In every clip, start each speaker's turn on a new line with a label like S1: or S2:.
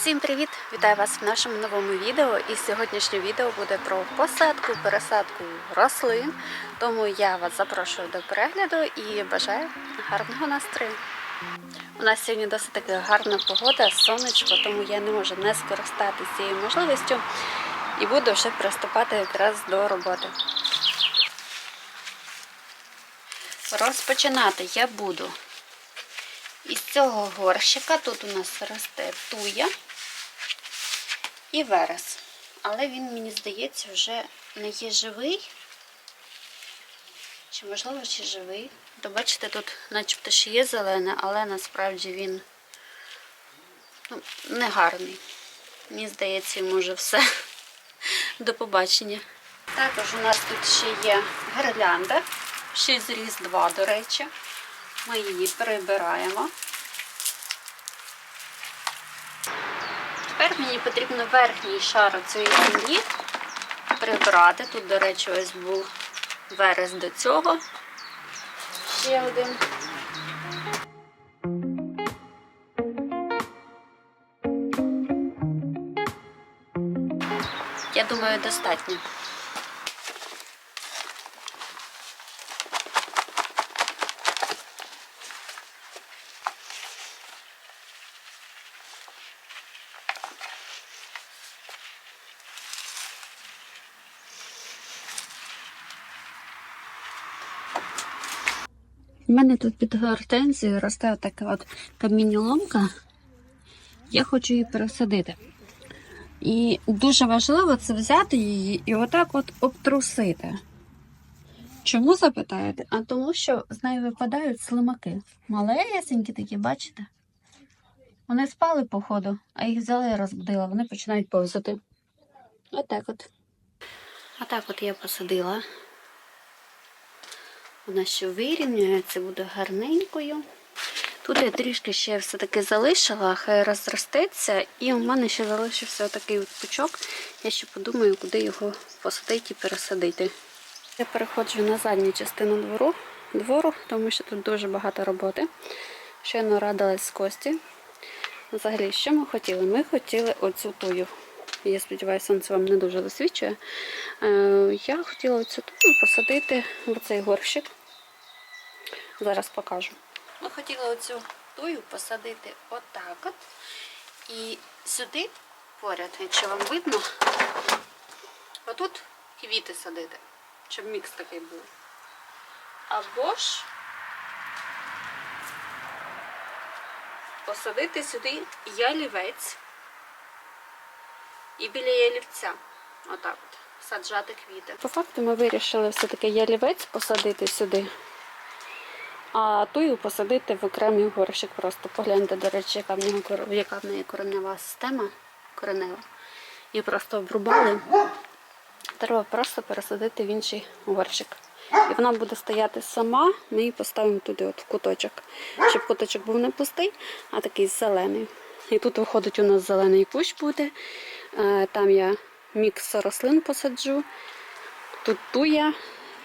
S1: Всім привіт! Вітаю вас в нашому новому відео. І сьогоднішнє відео буде про посадку, пересадку рослин. Тому я вас запрошую до перегляду і бажаю гарного настрою. У нас сьогодні досить таки гарна погода, сонечко, тому я не можу не скористатися цією можливістю і буду вже приступати якраз до роботи. Розпочинати я буду із цього горщика. Тут у нас росте туя і верес. Але він, мені здається, вже не є живий. Чи, можливо, ще живий. То бачите, тут начебто ще є зелене, але насправді він ну, не гарний. Мені здається, вже все. До побачення. Також у нас тут ще є гирлянда. Ще з Різдва, до речі. Ми її прибираємо. Тепер мені потрібно верхній шар цієї землі прибрати. Тут, до речі, ось був верес до цього. Ще один. Я думаю, достатньо. У мене тут під гортензією росте така от камінноломка. Я хочу її пересадити. І дуже важливо це взяти її і отак от обтрусити. Чому запитаєте? А тому що з неї випадають слимаки. Малесенькі такі, бачите? Вони спали, походу, а їх взяла і розбудила, вони починають повзати. Отак от. Отак от я посадила. Вона ще вирівнюється, буде гарненькою. Тут я трішки ще все-таки залишила, хай розростеться. І у мене ще залишився такий от пучок. Я ще подумаю, куди його посадити і пересадити. Я переходжу на задню частину двору, двору, тому що тут дуже багато роботи. Щойно радилась з Кості. Взагалі, що ми хотіли? Ми хотіли оцю тую. Я сподіваюся, сонце вам не дуже засвічує. Е, Я хотіла оцю тую посадити в цей горщик. Зараз покажу. Ми хотіли оцю тую посадити отак от. І сюди поряд, якщо вам видно, отут квіти садити, щоб мікс такий був. Або ж посадити сюди ялівець і біля ялівця. Отак от. Саджати квіти. По факту ми вирішили все-таки ялівець посадити сюди. А тую посадити в окремий горщик. Просто погляньте, до речі, яка в нього яка в неї коренева система коренева. І просто обрубали. Треба просто пересадити в інший горщик. І вона буде стояти сама, ми її поставимо туди, от в куточок. Щоб куточок був не пустий, а такий зелений. І тут виходить у нас зелений кущ буде. Е, Там я мікс рослин посаджу. Тут туя.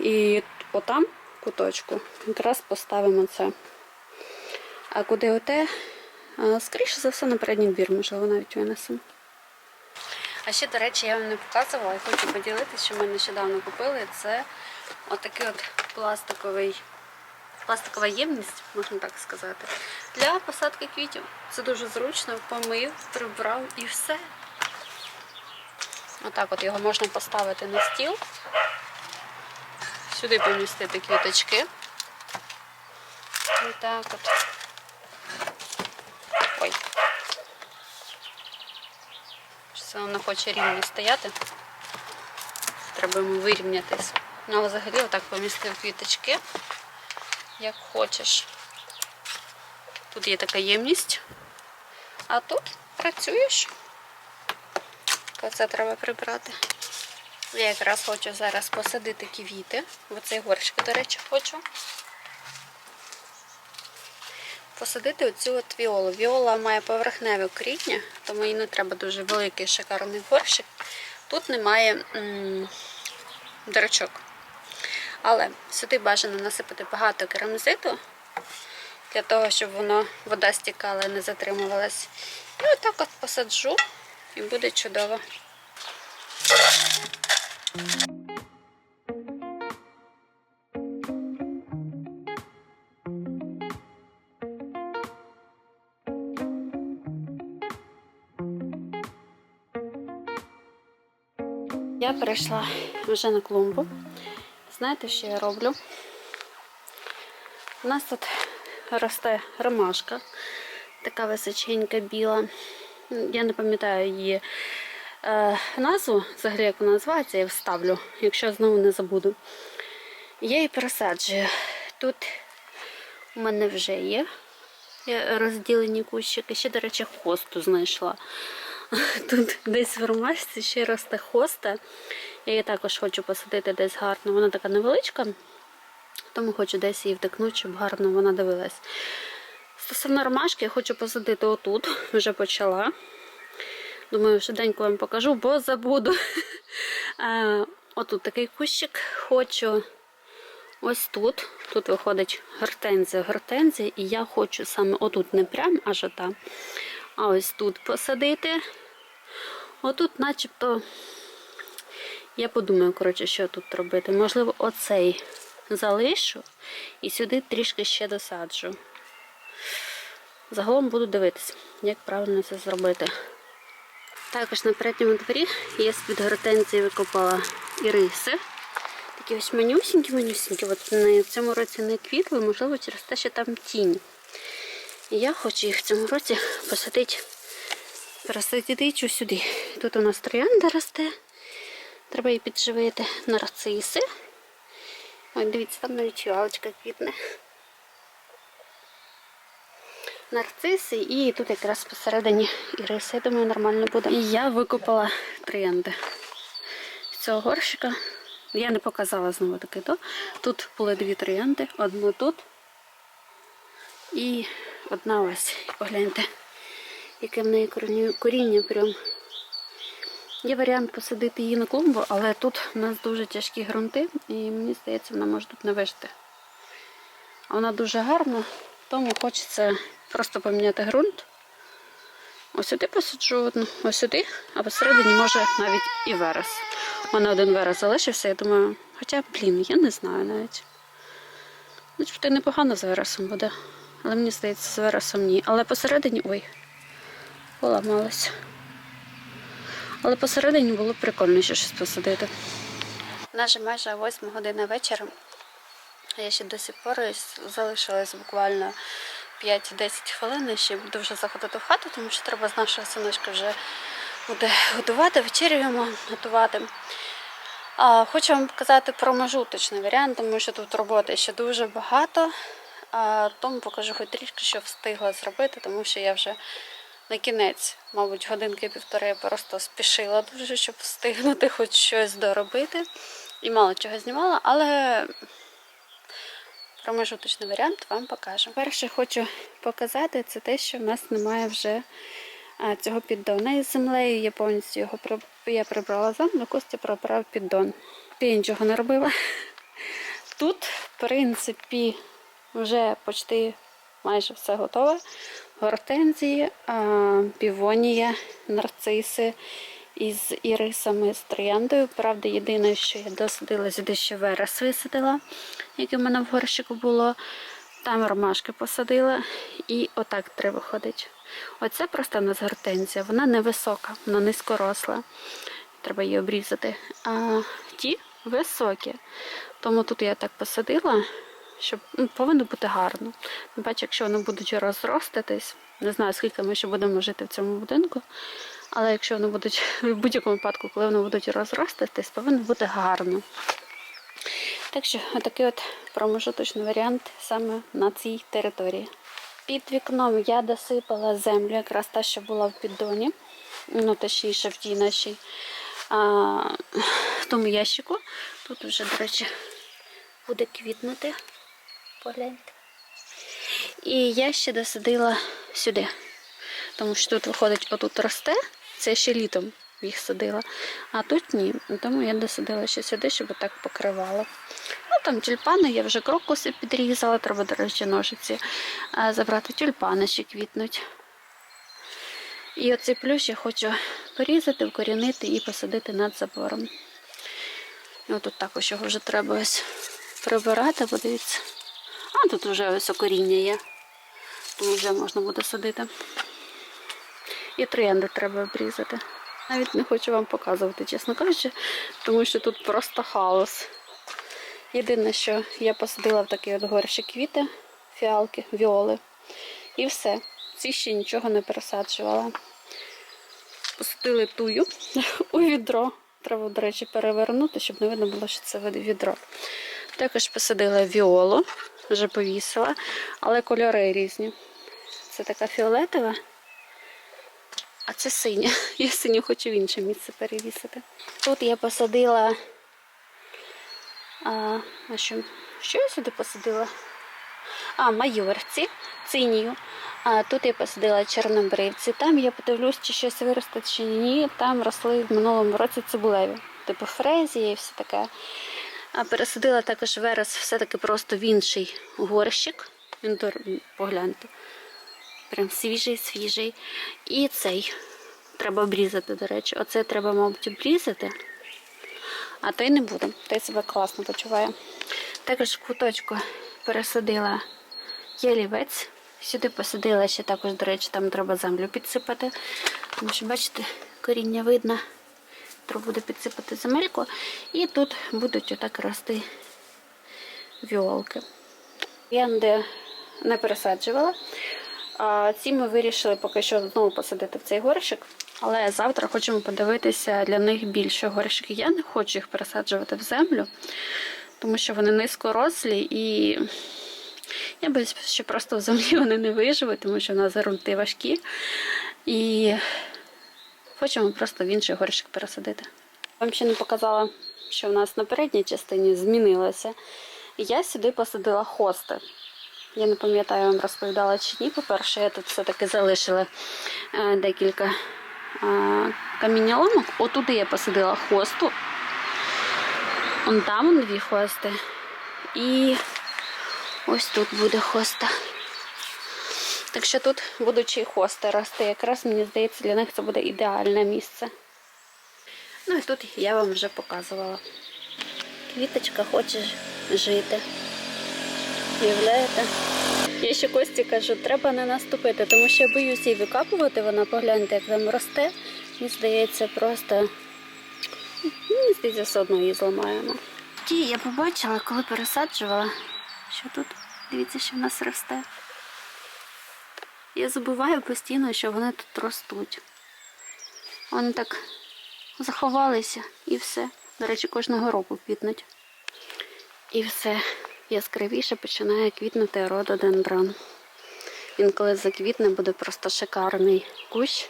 S1: І отам куточку якраз поставимо це. А куди оте? Скоріше за все, на передній двір, можливо, навіть винесемо. А ще, до речі, я вам не показувала і хочу поділитися, що ми нещодавно купили. Це отакий от пластиковий, пластикова ємність, можна так сказати, для посадки квітів. Це дуже зручно, помив, прибрав і все. Отак от його можна поставити на стіл. Сюди помістити квіточки. Отак от. Ой. Щось воно хоче рівно стояти. Треба йому вирівнятись. Ну, але взагалі отак помістив квіточки, як хочеш. Тут є така ємність, а тут працюєш. Це треба прибрати. Я якраз хочу зараз посадити квіти. Оцей горщик, до речі, хочу. Посадити оцю от віолу. Віола має поверхневе коріння, тому їй не треба дуже великий шикарний горщик. Тут немає м дирочок. Але сюди бажано насипати багато керамзиту, для того, щоб воно вода стікала, не затримувалась. І отак от посаджу і буде чудово. Я перейшла вже на клумбу. Знаєте, що я роблю? У нас тут росте ромашка, така височенька біла. Я не пам'ятаю її е, назву, взагалі як вона називається, я вставлю, якщо знову не забуду. Я її пересаджую. Тут у мене вже є є розділені кущики. Ще, до речі, хосту знайшла. Тут десь в ромашці ще росте хоста. Я її також хочу посадити десь гарно. Вона така невеличка, тому хочу десь її вдикнути, щоб гарно вона дивилась. Стосовно ромашки, я хочу посадити отут, вже почала. Думаю, швиденько вам покажу, бо забуду. Е, Отут такий кущик хочу. Ось тут. Тут виходить гортензія, гортензія, і я хочу саме отут, не прям аж там, а ось тут посадити. Отут, начебто, я подумаю, коротше, що тут робити. Можливо, оцей залишу і сюди трішки ще досаджу. Загалом буду дивитися, як правильно це зробити. Також на передньому дворі я з-під гортензії викопала іриси. Такі ось манюсінькі-манюсінькі. От в цьому році не квітли, можливо, через те, що там тінь. І я хочу їх в цьому році посадити, пересадити сюди. Тут у нас троянда росте. Треба її підживити нарциси. Ой, дивіться, там навіть фіалочка квітне. Нарциси і тут якраз посередині іриси. Я думаю, нормально буде. І я викопала троянди з цього горщика. Я не показала знову таки то. Тут були дві троянди, одну тут і одна ось. Погляньте, яке в неї коріння, прям. Є варіант посадити її на клумбу, але тут у нас дуже тяжкі ґрунти, і мені здається, вона може тут не вижити. Вона дуже гарна, тому хочеться просто поміняти ґрунт. Ось сюди посаджу одну, ось сюди, а посередині може навіть і верес. У мене один верес залишився, я думаю, хоча, блін, я не знаю навіть. Начебто непогано з вересом буде. Але мені здається, з вересом ні. Але посередині, ой, поламалася. Але посередині було б прикольно ще щось посадити. Наша майже 8 година вечора. Я ще до сих пор залишилась буквально 5-10 хвилин. і Ще буду вже заходити в хату, тому що треба з нашого синочка вже буде готувати, вечерюємо готувати. А, хочу вам показати промежуточний варіант, тому що тут роботи ще дуже багато. А, тому покажу хоч трішки, що встигла зробити, тому що я вже на кінець, мабуть, годинки-півтори я просто спішила дуже, щоб встигнути хоч щось доробити. І мало чого знімала, але промежуточний варіант вам покажу. Перше хочу показати це те, що в нас немає вже цього піддона із землею. Я повністю його я прибрала землю, Костя прибрав піддон. Я нічого не робила. Тут, в принципі, вже почти майже все готове. Гортензії, півонія, нарциси із ірисами, з трояндою. Правда, єдине, що я досадила, сюди ще верес висадила, яке в мене в горщику було. Там ромашки посадила і отак треба ходити. Оце просто у нас гортензія. Вона невисока, вона низькоросла. Треба її обрізати. А ті високі. Тому тут я так посадила, щоб ну, повинно бути гарно. Бачу, якщо вони будуть розростатись, не знаю, скільки ми ще будемо жити в цьому будинку. Але якщо вони будуть в будь-якому випадку, коли вони будуть розростатись, повинно бути гарно. Так що отакий от промежуточний варіант саме на цій території. Під вікном я досипала землю, якраз та, що була в піддоні, ну точніше в тій нашій а, в тому ящику. Тут вже, до речі, буде квітнути. Погляньте. І я ще досадила сюди. Тому що тут виходить, отут росте, це ще літом їх садила, а тут ні. Тому я досадила ще сюди, щоб так покривало. Ну там тюльпани, я вже крокуси підрізала, треба, до речі, ножиці забрати. Тюльпани ще квітнуть. І оцей плющ я хочу порізати, вкорінити і посадити над забором. І отут також його вже треба ось прибирати, подивіться. А тут вже ось коріння є, тому вже можна буде садити. І троянди треба обрізати. Навіть не хочу вам показувати, чесно кажучи, тому що тут просто хаос. Єдине, що я посадила в такий от горщик квіти, фіалки, віоли. І все. Ці ще нічого не пересаджувала. Посадили тую у відро. Треба, до речі, перевернути, щоб не видно було, що це відро. Також посадила віолу, вже повісила, але кольори різні. Це така фіолетова, а це синя. Я синю хочу в інше місце перевісити. Тут я посадила. А, а що, що я сюди посадила? А, майорці, цинію. А тут я посадила чорнобривці. Там я подивлюсь, чи щось виросте, чи ні. Там росли в минулому році цибулеві, типу фрезії і все таке. А пересадила також верес все-таки просто в інший горщик. Він погляньте. Прям свіжий, свіжий. І цей треба обрізати, до речі. Оце треба, мабуть, обрізати. А той не буде. Той себе класно почуває. Також в куточку пересадила ялівець. Сюди посадила ще також, до речі, там треба землю підсипати. Тому що, бачите, коріння видно. Треба буде підсипати земельку. І тут будуть отак рости віолки. Я не пересаджувала. Ці ми вирішили поки що знову посадити в цей горщик. Але завтра хочемо подивитися для них більше горщики. Я не хочу їх пересаджувати в землю, тому що вони низькорослі і я боюсь, що просто в землі вони не виживуть, тому що в нас грунти важкі. І хочемо просто в інший горщик пересадити. Вам ще не показала, що в нас на передній частині змінилося. Я сюди посадила хости. Я не пам'ятаю, вам розповідала чи ні. По-перше, я тут все-таки залишила е, декілька е, камінняломок. Отуди я посадила хосту. Вон там вон дві хости. І ось тут буде хоста. Так що тут будуть і хости рости. Якраз мені здається, для них це буде ідеальне місце. Ну і тут я вам вже показувала. Квіточка хоче жити. Уявляєте? Я ще Кості кажу, треба не наступити, тому що я боюся її викапувати, вона погляньте, як там росте. Мені здається, просто мені здається, все одно її зламаємо. Ті я побачила, коли пересаджувала, що тут, дивіться, що в нас росте. Я забуваю постійно, що вони тут ростуть. Вони так заховалися і все. До речі, кожного року квітнуть. І все яскравіше починає квітнути рододендрон. Він коли заквітне, буде просто шикарний кущ.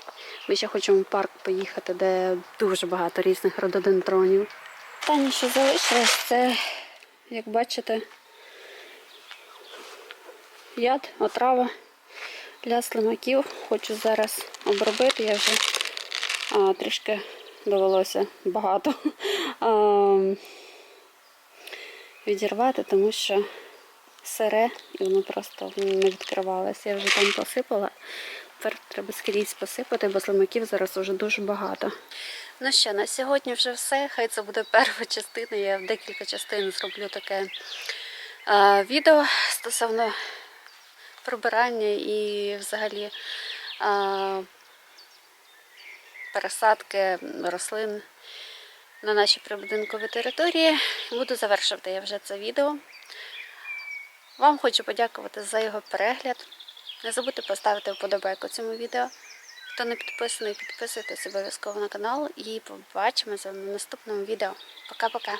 S1: Ми ще хочемо в парк поїхати, де дуже багато різних рододендронів. Останнє, що залишилось, це, як бачите, яд, отрава для слимаків. Хочу зараз обробити. Я вже а, трішки довелося багато. Відірвати, тому що сире і воно просто не відкривалося. Я вже там посипала. Тепер треба скрізь посипати, бо слимаків зараз вже дуже багато. Ну що, на сьогодні вже все. Хай це буде перша частина. Я в декілька частин зроблю таке е, відео стосовно прибирання і взагалі е, пересадки рослин на нашій прибудинковій території. Буду завершувати я вже це відео. Вам хочу подякувати за його перегляд. Не забудьте поставити вподобайку цьому відео. Хто не підписаний, підписуйтесь обов'язково на канал і побачимося в наступному відео. Пока-пока!